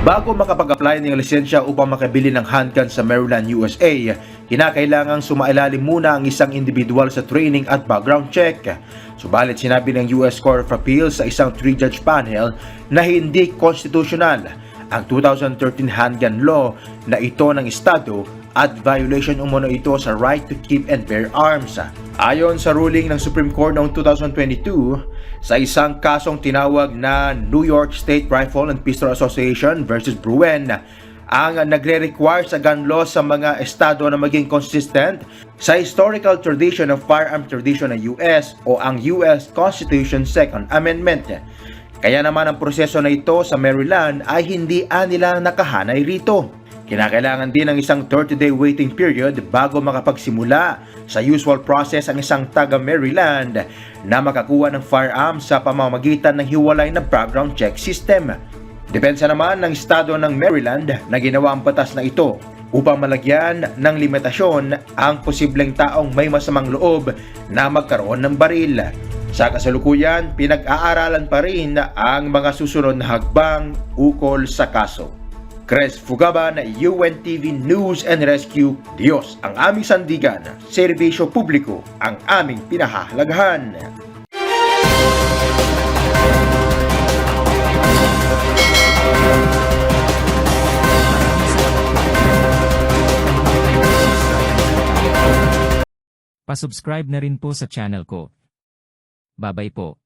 Bago makapag-apply ng lisensya upang makabili ng handgun sa Maryland, USA, kinakailangang sumailalim muna ang isang individual sa training at background check. Subalit sinabi ng US Court of Appeals sa isang three-judge panel na hindi constitutional ang 2013 handgun law na ito ng Estado at violation umano ito sa right to keep and bear arms. Ayon sa ruling ng Supreme Court noong 2022, sa isang kasong tinawag na New York State Rifle and Pistol Association versus Bruen, ang nagre-require sa gun law sa mga estado na maging consistent sa historical tradition of firearm tradition ng US o ang US Constitution Second Amendment. Kaya naman ang proseso na ito sa Maryland ay hindi anila nakahanay rito. Kinakailangan din ng isang 30-day waiting period bago makapagsimula sa usual process ang isang taga Maryland na makakuha ng firearm sa pamamagitan ng hiwalay na background check system. Depensa naman ng estado ng Maryland na ginawa ang batas na ito upang malagyan ng limitasyon ang posibleng taong may masamang loob na magkaroon ng baril. Sa kasalukuyan, pinag-aaralan pa rin ang mga susunod na hagbang ukol sa kaso. Chris Fugaban, UNTV News and Rescue, Diyos ang aming sandigan, serbisyo publiko ang aming pinahahalagahan. Pasubscribe na rin po sa channel ko. Babay po.